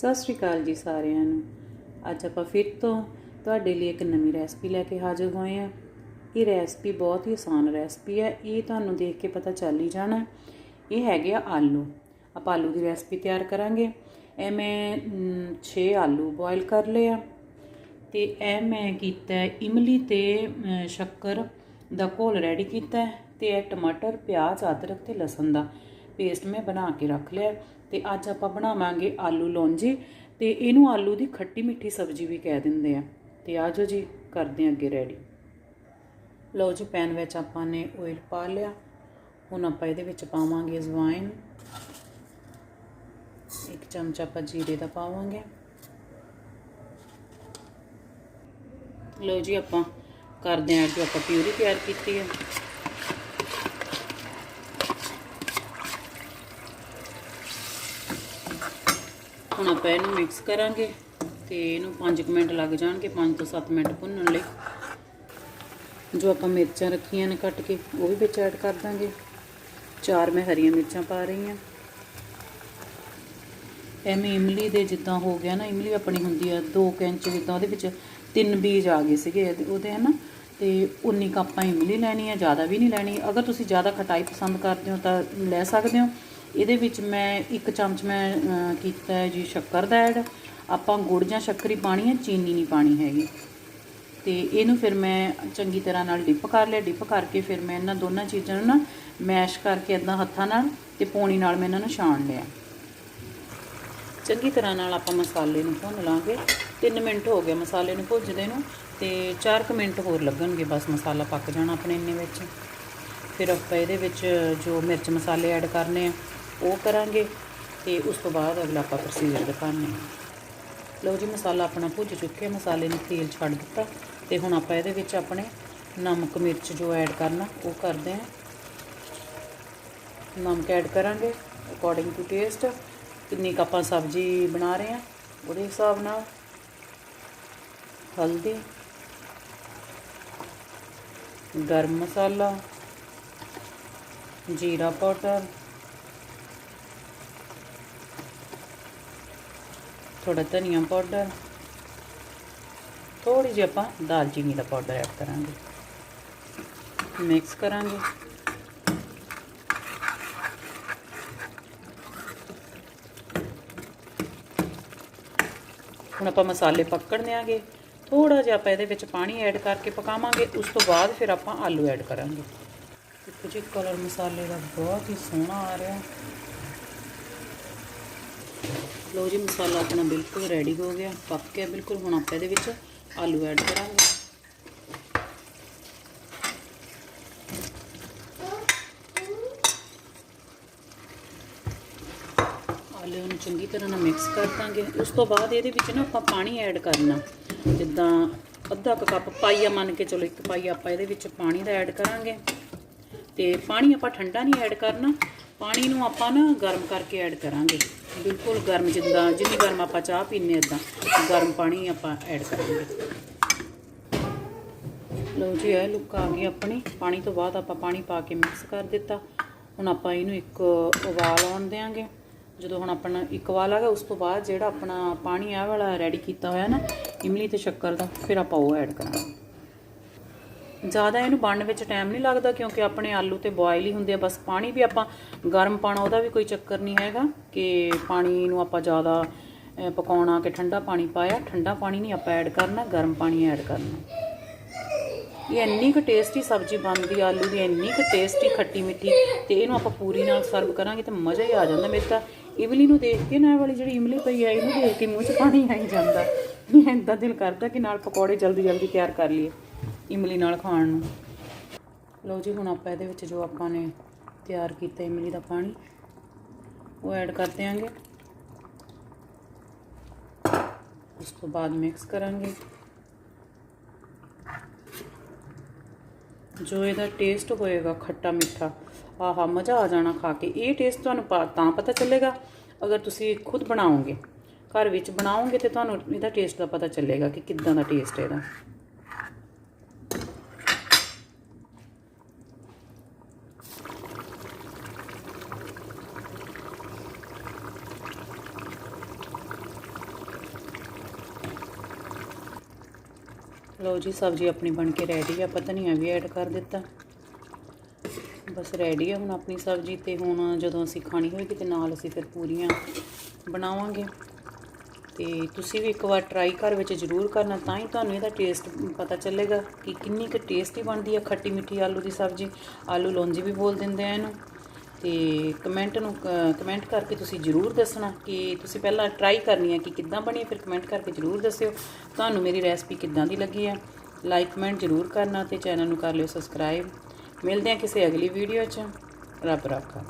ਸਤਿ ਸ਼੍ਰੀ ਅਕਾਲ ਜੀ ਸਾਰਿਆਂ ਨੂੰ। ਅੱਜ ਆਪਾਂ ਫਿਰ ਤੋਂ ਤੁਹਾਡੇ ਲਈ ਇੱਕ ਨਵੀਂ ਰੈਸਪੀ ਲੈ ਕੇ ਹਾਜ਼ਰ ਹੋਏ ਹਾਂ। ਇਹ ਰੈਸਪੀ ਬਹੁਤ ਹੀ ਆਸਾਨ ਰੈਸਪੀ ਹੈ। ਇਹ ਤੁਹਾਨੂੰ ਦੇਖ ਕੇ ਪਤਾ ਚੱਲ ਹੀ ਜਾਣਾ। ਇਹ ਹੈਗੇ ਆ ਆਲੂ। ਆਪਾਂ ਆਲੂ ਦੀ ਰੈਸਪੀ ਤਿਆਰ ਕਰਾਂਗੇ। ਇਹ ਮੈਂ 6 ਆਲੂ ਬੋਇਲ ਕਰ ਲਏ ਆ। ਤੇ ਇਹ ਮੈਂ ਕੀਤਾ ਇਮਲੀ ਤੇ ਸ਼ੱਕਰ ਦਾ ਘੋਲ ਰੈਡੀ ਕੀਤਾ ਹੈ। ਤੇ ਇਹ ਟਮਾਟਰ, ਪਿਆਜ਼, ਅਦਰਕ ਤੇ ਲਸਣ ਦਾ ਪੇਸਟ ਮੈਂ ਬਣਾ ਕੇ ਰੱਖ ਲਿਆ ਤੇ ਅੱਜ ਆਪਾਂ ਬਣਾਵਾਂਗੇ ਆਲੂ ਲੌਂਜੀ ਤੇ ਇਹਨੂੰ ਆਲੂ ਦੀ ਖੱਟੀ ਮਿੱਠੀ ਸਬਜ਼ੀ ਵੀ ਕਹਿ ਦਿੰਦੇ ਆ। ਤੇ ਆਜੋ ਜੀ, ਕਰਦੇ ਹਾਂ ਅੱਗੇ ਰੈਡੀ ਲਓ ਜੀ ਪੈਨ ਵਿੱਚ ਆਪਾਂ ਨੇ ਆਇਲ ਪਾ ਲਿਆ। ਹੁਣ ਆਪਾਂ ਇਹਦੇ ਵਿੱਚ ਪਾਵਾਂਗੇ ਅਜਵਾਇਨ ਇੱਕ ਚਮਚਾ ਆਪਾਂ ਜੀਰੇ ਦਾ ਪਾਵਾਂਗੇ। ਲਓ ਜੀ, ਆਪਾਂ ਕਰਦੇ ਹਾਂ ਜੋ ਆਪਾਂ ਪਿਊਰੀ ਤਿਆਰ ਕੀਤੀ ਹੈ। ਹੁਣ ਆਪਾਂ ਇਹਨੂੰ ਮਿਕਸ ਕਰਾਂਗੇ ਤੇ ਇਹਨੂੰ 5 ਮਿੰਟ ਲੱਗ ਜਾਣਗੇ 5 ਤੋਂ 7 ਮਿੰਟ ਭੁੰਨਣ ਲਈ। ਜੋ ਆਪਾਂ ਮਿਰਚਾਂ ਰੱਖੀਆਂ ਨੇ ਕੱਟ ਕੇ, ਉਹ ਵੀ ਵਿੱਚ ਐਡ ਕਰ ਦਾਂਗੇ। ਚਾਰ ਮੈਂ ਹਰੀਆਂ ਮਿਰਚਾਂ ਪਾ ਰਹੀ ਹਾਂ। ਐਵੇਂ ਇਮਲੀ ਦੇ ਜਿੱਦਾਂ ਹੋ ਗਿਆ ਨਾ, ਇਮਲੀ ਆਪਣੀ ਹੁੰਦੀ ਆ 2 ਇੰਚ ਜਿੱਦਾਂ ਉਹਦੇ ਵਿੱਚ ਤਿੰਨ ਬੀਜ ਆ ਗਏ ਸੀਗੇ ਇਹਦੇ- ਉਹਦੇ ਹਨਾ। ਤੇ 19 ਕੱਪਾਂ ਇਮਲੀ ਲੈਣੀ ਹੈ ਜ਼ਿਆਦਾ ਵੀ ਨਹੀਂ ਲੈਣੀ। ਅਗਰ ਤੁਸੀਂ ਜ਼ਿਆਦਾ ਖਟਾਈ ਪਸੰਦ ਕਰਦੇ ਹੋ ਤਾਂ ਲੈ ਸਕਦੇ ਹੋ। ਇਹਦੇ ਵਿੱਚ ਮੈਂ ਇੱਕ ਚਮਚ ਮੈਂ ਕੀਤਾ ਹੈ ਜੀ ਸ਼ੱਕਰ ਦਾ ਐਡ। ਆਪਾਂ ਗੁੜ ਜਾਂ ਸ਼ੱਕਰ ਹੀ ਪਾਣੀ ਹੈ, ਚੀਨੀ ਨਹੀਂ ਪਾਣੀ ਹੈਗੀ। ਤੇ ਇਹਨੂੰ ਫਿਰ ਮੈਂ ਚੰਗੀ ਤਰ੍ਹਾਂ ਨਾਲ ਡਿਪ ਕਰ ਲਿਆ। ਡਿਪ ਕਰਕੇ ਫਿਰ ਮੈਂ ਇਹਨਾਂ ਦੋਨਾਂ ਚੀਜ਼ਾਂ ਨੂੰ ਨਾ ਮੈਸ਼ ਕਰਕੇ ਇਦਾਂ ਹੱਥਾਂ ਨਾਲ ਤੇ ਪੌਣੀ ਨਾਲ ਮੈਂ ਇਹਨਾਂ ਨੂੰ ਛਾਣ ਲਿਆ। ਚੰਗੀ ਤਰ੍ਹਾਂ ਨਾਲ ਆਪਾਂ ਮਸਾਲੇ ਨੂੰ ਭੁੰਨ ਲਾਂਗੇ। 3 ਮਿੰਟ ਹੋ ਗਏ ਮਸਾਲੇ ਨੂੰ ਭੁੱਜਦੇ ਨੂੰ ਤੇ 4 ਕੁ ਮਿੰਟ ਹੋਰ ਲੱਗਣਗੇ। ਬਸ ਮਸਾਲਾ ਪੱਕ ਜਾਣਾ ਆਪਣੇ ਇੰਨੇ ਵਿੱਚ। ਫਿਰ ਆਪਾਂ ਇਹਦੇ ਵਿੱਚ ਜੋ ਮਿਰਚ ਮਸਾਲੇ ਐਡ ਕਰਨੇ ਆ ਉਹ ਕਰਾਂਗੇ ਤੇ ਉਸ ਤੋਂ ਬਾਅਦ ਅਗਲਾ ਆਪਾਂ ਪ੍ਰੋਸੀਜਰ ਦਿਖਾਉਂਦੇ ਹਾਂ। ਲਓ ਜੀ, ਮਸਾਲਾ ਆਪਣਾ ਭੁੱਜ ਚੁੱਕਿਆ, ਮਸਾਲੇ ਨੇ ਤੇਲ ਛੱਡ ਦਿੱਤਾ ਤੇ ਹੁਣ ਆਪਾਂ ਇਹਦੇ ਵਿੱਚ ਆਪਣੇ ਨਮਕ ਮਿਰਚ ਜੋ ਐਡ ਕਰਨਾ, ਉਹ ਕਰਦੇ ਹਾਂ। ਨਮਕ ਐਡ ਕਰਾਂਗੇ ਅਕੋਰਡਿੰਗ ਟੂ ਟੇਸਟ ਕਿੰਨੀ ਕੁ ਆਪਾਂ ਸਬਜ਼ੀ ਬਣਾ ਰਹੇ ਹਾਂ ਉਹਦੇ ਹਿਸਾਬ ਨਾਲ। ਹਲਦੀ, ਗਰਮ ਮਸਾਲਾ, ਜੀਰਾ ਪਾਊਡਰ ਥੋੜਾ ਧਨੀਆ ਪਾਊਡਰ। ਥੋੜੀ ਜਿਹੀ ਆਪਾਂ ਦਾਲਚੀਨੀ ਦਾ ਪਾਊਡਰ ਐਡ ਕਰਾਂਗੇ। ਮਿਕਸ ਕਰਾਂਗੇ। ਹੁਣ ਆਪਾਂ ਮਸਾਲੇ ਪੱਕਣ ਦਿਆਂਗੇ ਥੋੜਾ ਜਿਹਾ ਆਪਾਂ ਇਹਦੇ ਵਿੱਚ ਪਾਣੀ ਐਡ ਕਰਕੇ ਪਕਾਵਾਂਗੇ। ਉਸ ਤੋਂ ਬਾਅਦ ਫਿਰ ਆਪਾਂ ਆਲੂ ਐਡ ਕਰਾਂਗੇ। ਦੇਖੋ ਜੀ ਕਲਰ ਮਸਾਲੇ ਦਾ ਬਹੁਤ ਹੀ ਸੋਹਣਾ ਆ ਰਿਹਾ। ਲੋ ਜੀ, ਮਸਾਲਾ ਆਪਣਾ ਬਿਲਕੁਲ ਰੈਡੀ ਹੋ ਗਿਆ। ਪੱਕ ਗਿਆ ਬਿਲਕੁਲ, ਹੁਣ ਆਪਾਂ ਇਹਦੇ ਵਿੱਚ ਆਲੂ ਐਡ ਕਰਾਂਗੇ। ਆਲੂ ਨੂੰ ਚੰਗੀ ਤਰ੍ਹਾਂ ਨਾਲ ਮਿਕਸ ਕਰ ਦਾਂਗੇ। ਉਸ ਤੋਂ ਬਾਅਦ ਇਹਦੇ ਵਿੱਚ ਨਾ ਆਪਾਂ ਪਾਣੀ ਐਡ ਕਰਨਾ। ਜਿੱਦਾਂ ਅੱਧਾ ਕੁ ਕੱਪ ਪਾਈਆ ਮੰਨ ਕੇ ਚਲੋ, ਇੱਕ ਪਾਈਆ ਆਪਾਂ ਇਹਦੇ ਵਿੱਚ ਪਾਣੀ ਦਾ ਐਡ ਕਰਾਂਗੇ। ਤੇ ਪਾਣੀ ਆਪਾਂ ਠੰਡਾ ਨਹੀਂ ਐਡ ਕਰਨਾ। ਪਾਣੀ ਨੂੰ ਆਪਾਂ ਨਾ ਗਰਮ ਕਰਕੇ ਐਡ ਕਰਾਂਗੇ। ਬਿਲਕੁਲ ਗਰਮ ਜਿੱਦਾਂ, ਜਿੰਨੀ ਗਰਮ ਆਪਾਂ ਚਾਹ ਪੀਂਦੇ ਇਦਾਂ ਗਰਮ ਪਾਣੀ ਆਪਾਂ ਐਡ ਕਰਾਂਗੇ। ਲਓ ਜੀ, ਇਹ ਲੁੱਕ ਆ ਗਈ ਆਪਣੀ। ਪਾਣੀ ਤੋਂ ਬਾਅਦ ਆਪਾਂ ਪਾਣੀ ਪਾ ਕੇ ਮਿਕਸ ਕਰ ਦਿੱਤਾ। ਹੁਣ ਆਪਾਂ ਇਹਨੂੰ ਇੱਕ ਉਬਾਲ ਆਉਣ ਦੇਾਂਗੇ ਜਦੋਂ ਹੁਣ ਆਪਣਾ ਇੱਕ ਉਬਾਲ ਆ ਗਿਆ, ਉਸ ਤੋਂ ਬਾਅਦ ਜਿਹੜਾ ਆਪਣਾ ਪਾਣੀ ਆ ਵਾਲਾ ਰੈਡੀ ਕੀਤਾ ਹੋਇਆ ਨਾ, ਇਮਲੀ ਤੇ ਸ਼ੱਕਰ ਦਾ, ਫਿਰ ਆਪਾਂ ਉਹ ਐਡ ਕਰਾਂਗੇ। ਜ਼ਿਆਦਾ ਇਹਨੂੰ ਬਣਨ ਵਿੱਚ ਟਾਈਮ ਨਹੀਂ ਲੱਗਦਾ ਕਿਉਂਕਿ ਆਪਣੇ ਆਲੂ ਤੇ ਬੋਇਲ ਹੀ ਹੁੰਦੇ ਆ, ਬਸ ਪਾਣੀ ਵੀ ਆਪਾਂ ਗਰਮ ਪਾਣਾ ਉਹਦਾ ਵੀ ਕੋਈ ਚੱਕਰ ਨਹੀਂ ਹੈਗਾ ਕਿ ਪਾਣੀ ਨੂੰ ਆਪਾਂ ਜ਼ਿਆਦਾ ਪਕਾਉਣਾ ਕਿ ਠੰਡਾ ਪਾਣੀ ਪਾਇਆ, ਠੰਡਾ ਪਾਣੀ ਨਹੀਂ ਆਪਾਂ ਐਡ ਕਰਨਾ, ਗਰਮ ਪਾਣੀ ਐਡ ਕਰਨਾ। ਇਹ ਇੰਨੀ ਕੁ ਟੇਸਟੀ ਸਬਜ਼ੀ ਬਣਦੀ ਆਲੂ ਦੀ, ਇੰਨੀ ਕੁ ਟੇਸਟੀ ਖੱਟੀ ਮਿੱਠੀ ਤੇ ਇਹਨੂੰ ਆਪਾਂ ਪੂਰੀ ਨਾਲ ਸਰਵ ਕਰਾਂਗੇ ਤਾਂ ਮਜ਼ਾ ਹੀ ਆ ਜਾਂਦਾ। ਮੇਰੇ ਤਾਂ ਇਮਲੀ ਨੂੰ ਦੇਖ ਕੇ ਨਾ ਇਹ ਵਾਲੀ ਜਿਹੜੀ ਇਮਲੀ ਪਈ ਆ, ਇਹਨੂੰ ਦੇਖ ਕੇ ਮੂੰਹ 'ਚ ਪਾਣੀ ਆਈ ਜਾਂਦਾ। ਮੈਂ ਇੰਦਾ ਦਿਲ ਕਰਦਾ ਕਿ ਨਾਲ ਪਕੌੜੇ ਜਲਦੀ ਜਲਦੀ ਤਿਆਰ ਕਰ ਲਈਏ। ਇਮਲੀ ਨਾਲ ਖਾਣ ਨੂੰ। ਲਓ ਜੀ, ਹੁਣ ਆਪਾਂ ਇਹਦੇ ਵਿੱਚ ਜੋ ਆਪਾਂ ਨੇ ਤਿਆਰ ਕੀਤਾ ਇਮਲੀ ਦਾ ਪਾਣੀ, ਉਹ ਐਡ ਕਰ ਦਿਆਂਗੇ। ਉਸ ਤੋਂ ਬਾਅਦ ਮਿਕਸ ਕਰਾਂਗੇ। ਜੋ ਇਹਦਾ ਟੇਸਟ ਹੋਏਗਾ ਖੱਟਾ ਮਿੱਠਾ, ਆਹਾ, ਮਜ਼ਾ ਆ ਜਾਣਾ ਖਾ ਕੇ। ਇਹ ਟੇਸਟ ਤੁਹਾਨੂੰ ਪਾ- ਤਾਂ ਪਤਾ ਚੱਲੇਗਾ, ਅਗਰ ਤੁਸੀਂ ਖੁਦ ਬਣਾਓਗੇ, ਘਰ ਵਿੱਚ ਬਣਾਓਗੇ ਤੇ ਤੁਹਾਨੂੰ ਇਹਦਾ ਟੇਸਟ ਦਾ ਪਤਾ ਚੱਲੇਗਾ ਕਿ ਕਿੱਦਾਂ ਦਾ ਟੇਸਟ ਹੈ ਇਹਦਾ। ਲਓ ਜੀ, ਸਬਜ਼ੀ ਆਪਣੀ ਬਣ ਕੇ ਰੈਡੀ ਆ, ਆਪਾਂ ਧਨੀਆ ਵੀ ਐਡ ਕਰ ਦਿੱਤਾ। ਬਸ ਰੈਡੀ ਆ ਹੁਣ ਆਪਣੀ ਸਬਜ਼ੀ ਤੇ ਹੁਣ ਜਦੋਂ ਅਸੀਂ ਖਾਣੀ ਹੋਏਗੀ ਤੇ ਨਾਲ ਅਸੀਂ ਫਿਰ ਪੂਰੀਆਂ ਬਣਾਵਾਂਗੇ। ਤੇ ਤੁਸੀਂ ਵੀ ਇੱਕ ਵਾਰ ਟਰਾਈ ਘਰ ਵਿੱਚ ਜ਼ਰੂਰ ਕਰਨਾ, ਤਾਂ ਹੀ ਤੁਹਾਨੂੰ ਇਹਦਾ ਟੇਸਟ ਪਤਾ ਚੱਲੇਗਾ ਕਿ ਕਿੰਨੀ ਕੁ ਟੇਸਟੀ ਬਣਦੀ ਆ ਖੱਟੀ ਮਿੱਠੀ ਆਲੂ ਦੀ ਸਬਜ਼ੀ। ਆਲੂ ਲੌਂਜੀ ਵੀ ਬੋਲ ਦਿੰਦੇ ਆ ਇਹਨੂੰ। ਤੇ ਕਮੈਂਟ ਨੂੰ ਕਮੈਂਟ ਕਰਕੇ ਤੁਸੀਂ ਜ਼ਰੂਰ ਦੱਸਣਾ ਕਿ ਤੁਸੀਂ ਪਹਿਲਾਂ ਟਰਾਈ ਕਰਨੀ ਹੈ ਕਿ ਕਿੱਦਾਂ ਬਣੀ ਫਿਰ ਕਮੈਂਟ ਕਰਕੇ ਜ਼ਰੂਰ ਦੱਸਿਓ। ਤੁਹਾਨੂੰ ਮੇਰੀ ਰੈਸਪੀ ਕਿੱਦਾਂ ਦੀ ਲੱਗੀ ਹੈ? ਲਾਈਕ ਕਮੈਂਟ ਜ਼ਰੂਰ ਕਰਨਾ ਤੇ ਚੈਨਲ ਨੂੰ ਕਰ ਲਿਓ ਸਬਸਕ੍ਰਾਈਬ ਮਿਲਦੇ ਹਾਂ ਕਿਸੇ ਅਗਲੀ ਵੀਡੀਓ 'ਚ। ਰੱਬ ਰਾਖਾ।